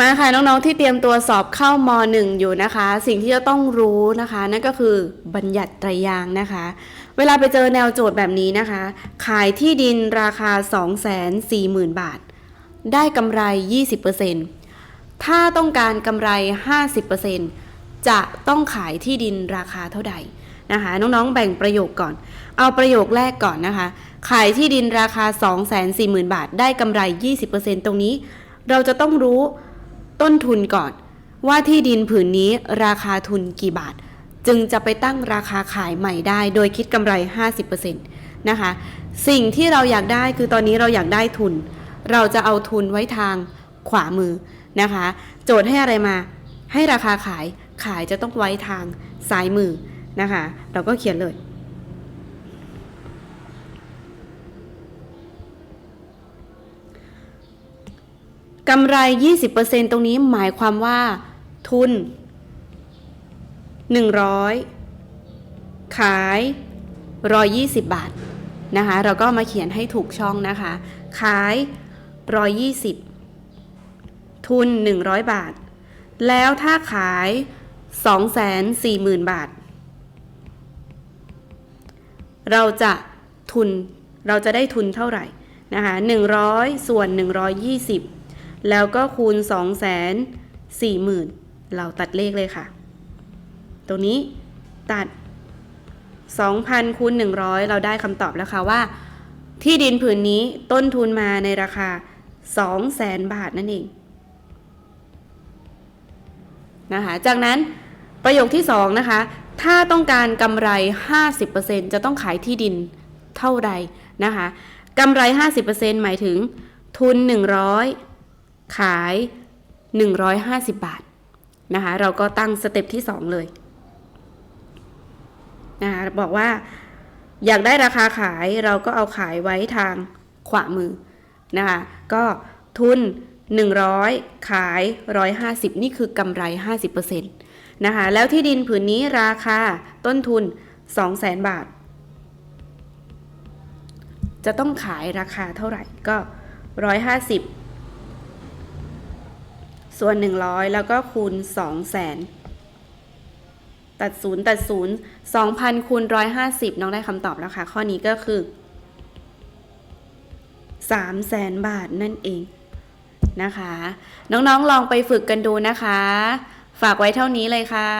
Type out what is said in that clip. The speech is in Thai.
มาค่ะน้องๆที่เตรียมตัวสอบเข้ามหนึ่งอยู่นะคะ สิ่งที่จะต้องรู้นะคะ นั่นก็คือบัญญัติตรยางนะคะ เวลาไปเจอแนวโจทย์แบบนี้นะคะ ขายที่ดินราคา 240,000 บาท ได้กำไร 20%ถ้าต้องการกำไร 50%จะต้องขายที่ดินราคาเท่าใดนะคะ น้องๆแบ่งประโยคก่อน เอาประโยคแรกก่อนนะคะ ขายที่ดินราคา 240,000 บาท ได้กำไร 20%ตรงนี้ เราจะต้องรู้ ต้นทุนก่อน ว่าที่ดินผืนนี้ราคาทุนกี่บาท จึงจะไปตั้งราคาขายใหม่ได้ โดยคิดกำไร 50%นะคะ สิ่งที่เราอยากได้คือตอนนี้เราอยากได้ทุน เราจะเอาทุนไว้ทางขวามือนะคะ โจทย์ให้อะไรมา ให้ราคาขายขายจะต้องไว้ทางซ้ายมือนะคะ เราก็เขียนเลย กำไร 20%ตรงนี้หมายความว่า ทุน 100 ขาย 120 บาทนะคะ เราก็มาเขียนให้ถูกช่องนะคะ ขาย 120 ทุน 100 บาท แล้วถ้าขาย 240,000 บาท เราจะทุน เราจะได้ทุนเท่าไหร่นะคะ100 ส่วน 120 แล้วก็คูณ 2 4 0 0 0 0 เราตัดเลขเลยค่ะ ตรงนี้ตัด 2,000คูณ100 เราได้คำตอบแล้วค่ะว่า ที่ดินผืนนี้ต้นทุนมาในราคา 200,000 บาทนั่นเองนะคะ จากนั้นประโยคที่ 2 นะคะ ถ้าต้องการกำไร 50%จะต้องขายที่ดินเท่าใดนะคะกำไร 50%หมายถึงทุน 100 ขาย 150 บาทนะคะเราก็ตั้งสเต็ปที่ 2 เลยนะคะบอกว่าอยากได้ราคาขายเราก็เอาขายไว้ทางขวามือนะคะก็ทุน 100 ขาย 150 นี่คือกำไร 50%นะคะแล้วที่ดินผืนนี้ราคาต้นทุน 200,000 บาท จะต้องขายราคาเท่าไหร่ก็ 150 ส่วน 100 แล้วก็คูณ 200,000 ตัดศูนย์ตัดศูนย์2,000คูณ150 น้องได้คำตอบแล้วค่ะ ข้อนี้ก็คือ 300,000 บาทนั่นเองนะคะ น้องๆลองไปฝึกกันดูนะคะ ฝากไว้เท่านี้เลยค่ะ